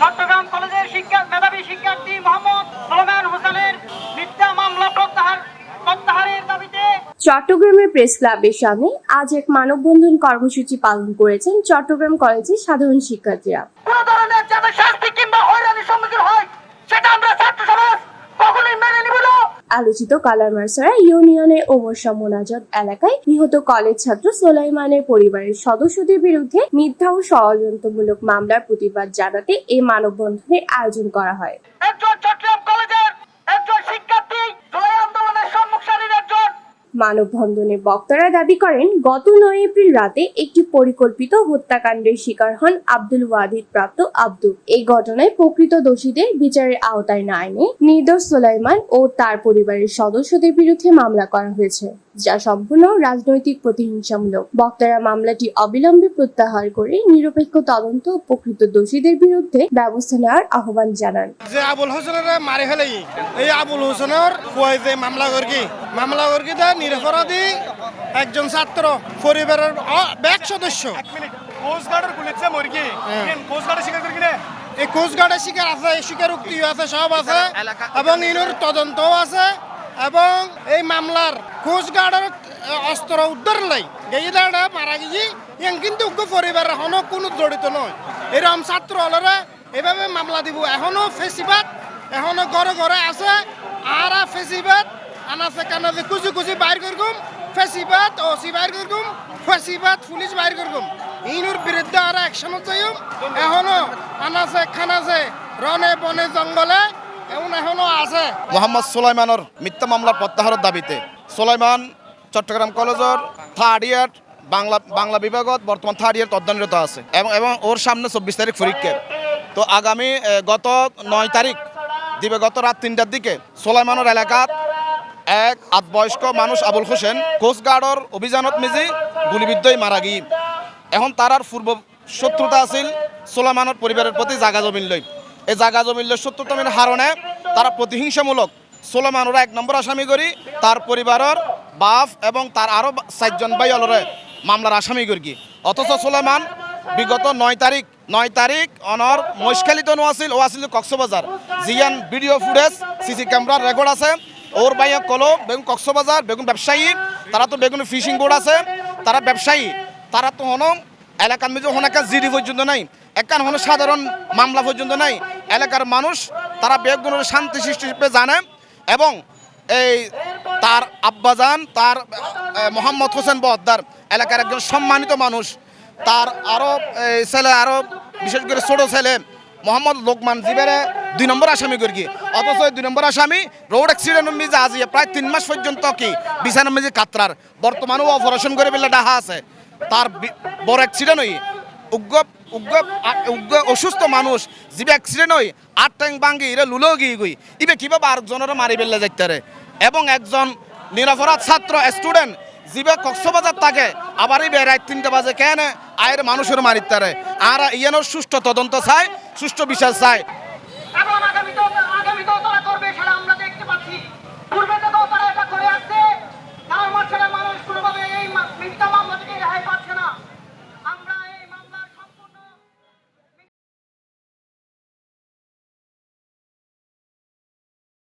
চট্টগ্রাম কলেজের শিক্ষা, মেধাবী শিক্ষার্থী মোহাম্মদ সোলমান হোসেনের মিথ্যা মামলা প্রত্যাহার, প্রত্যাহারের দাবিতে চট্টগ্রামের প্রেস ক্লাবের সামনে আজ এক মানববন্ধন কর্মসূচি পালন করেছেন চট্টগ্রাম কলেজের সাধারণ শিক্ষার্থীরা। আলোচিত কালামারসরা ইউনিয়নের ওমরশা মোনাজত এলাকায় নিহত কলেজ ছাত্র সোলাইমানের পরিবারের সদস্যদের বিরুদ্ধে মিথ্যা ও ষড়যন্ত্রমূলক মামলার প্রতিবাদ জানাতে এই মানববন্ধনের আয়োজন করা হয় একজন চট্টগ্রাম কলেজের একজন শিক্ষার্থী জুলাই আন্দোলনের সম্মুখ সারির একজন মানববন্ধনে বক্তারা দাবি করেন, গত নয় এপ্রিল রাতে একটি পরিকল্পিত হত্যাকাণ্ডের শিকার হন আব্দুল ওয়াহিদ প্রাপ্ত আব্দুল এই ঘটনায় প্রকৃত দোষীদের বিচারের আওতায় না আইনে নির্দোষ সোলাইমান ও তার পরিবারের সদস্যদের বিরুদ্ধে মামলা করা হয়েছে। যা সম্পূর্ণ রাজনৈতিক প্রতিহিংসামূলক। বক্তারা মামলাটি অবিলম্বে প্রত্যাহার করে নিরপেক্ষ তদন্ত ও প্রকৃত দোষীদের বিরুদ্ধে ব্যবস্থা নেওয়ার আহ্বান জানান। যে আবুল হোসেনের মারি ফেলাই এই আবুল হোসেনের যে মামলা করকি মামলা করকি দে নিরপরাধী একজন ছাত্র পরিবারের ব্যাক সদস্য। কোস্টগার্ডের পুলিশে মরগি কোস্টগার্ডের শিকার করি কিনে এই কোস্টগার্ডের শিকার আছে স্বীকারোক্তি আছে সব আছে এবং ইনোর তদন্তও আছে। এবং এই মামলার কোস্টগার্ডের অস্ত্র উদ্ধার লাই। গেইদাটা মারা গিয়ে ইয়াং কিন্তু উগ্র পরিবারের এখনও কোনো জড়িত নয়। এরকম ছাত্র হলরে এভাবে মামলা দিব। এখনও ফেসিবাদ, এখনও ঘরে ঘরে আছে। আর ফেসিবাদ, আনাছে কানাছে কুচি কুচি বাইর করগুম ফেসিবাদ ও সি বাইর করগুম ফেসিবাদ, পুলিশ বাইর করগুম ইনুর বিরুদ্ধে আর অ্যাকশনত যাইম এখনও আনাছে খানাছে রনে বনে জঙ্গলে মোহাম্মদ সোলাইমানের মিথ্যা মামলার প্রত্যাহারের দাবিতে। সোলাইমান চট্টগ্রাম কলেজের থার্ড ইয়ার বাংলা বাংলা বিভাগত বর্তমান থার্ড ইয়ার অধ্যয়নরত আছে এবং এবং ওর সামনে চব্বিশ তারিখ পরীক্ষা। তো আগামী গত নয় তারিখ, দিবে গত রাত তিনটার দিকে সোলাইমানের এলাকাত এক আট বয়স্ক মানুষ আবুল হোসেন কোস্টগার্ডর অভিযানত মেজি গুলিবিদ্ধই মারা গিয়ে। এখন তারার পূর্ব শত্রুতা আছিল সোলাইমানের পরিবারের প্রতি জাগা জমিন লই। এই জাগা জমিন লই শত্রুতামির হারণে তারা প্রতিহিংসামূলক সোলাইমানরা এক নম্বর আসামি করি, তার পরিবারের বাপ এবং তার আরও চারজন ভাই অলরে মামলার আসামি করি অথচ সোলাইমান বিগত নয় তারিখ নয় তারিখ অনর মহিষখালিত নো আছিল ও আছিল কক্সবাজার। জিয়ান ভিডিও ফুটেজ, সিসি ক্যামেরার রেকর্ড আছে। ওর বাইয়া কলো বেগুন কক্সবাজার বেগুন ব্যবসায়ী, তারা তো বেগুন ফিশিং বোর্ড আছে, তারা ব্যবসায়ী, তারা তো হন এলাকার মধ্যে একটা জিডি পর্যন্ত নাই একান হন সাধারণ মামলা পর্যন্ত নাই, এলাকার মানুষ তারা বেগুনের শান্তি সৃষ্টি হিসেবে জানে এবং এই তার আব্বাজান, তার মোহাম্মদ হোসেন বহদ্দার এলাকার একজন সম্মানিত মানুষ, তার আরও ছেলে আরও বিশেষ করে ছোট ছেলে মোহাম্মদ লোকমান জিবেরে দুই নম্বর আসামি করি অথচ দুই নম্বর আসামি রোড অ্যাক্সিডেন্ট মিজে আজিয়ে প্রায় তিন মাস পর্যন্ত কি বিছানা মিজে কাতরার। বর্তমানেও অপারেশন করে বেলে ডাহা আছে। তার বড় অ্যাক্সিডেন্ট হই। উগ্র উগ্র উগ্র অসুস্থ মানুষ যিবে অ্যাক্সিডেন্ট হই, আট ট্যাং ভাঙ্গি ইরে লুলো গিয়ে গই ইবে কীভাবে আরেকজনের মারি বেলে যাইতারে এবং একজন নিরপরাধ ছাত্র স্টুডেন্ট যিবে কক্সবাজার থাকে আবার এই রাত তিনটা বাজে কেন আয়ের মানুষের মারিতারে আর ইয়ানোর সুষ্ঠু তদন্ত চায় সুষ্ঠু বিচার চাই।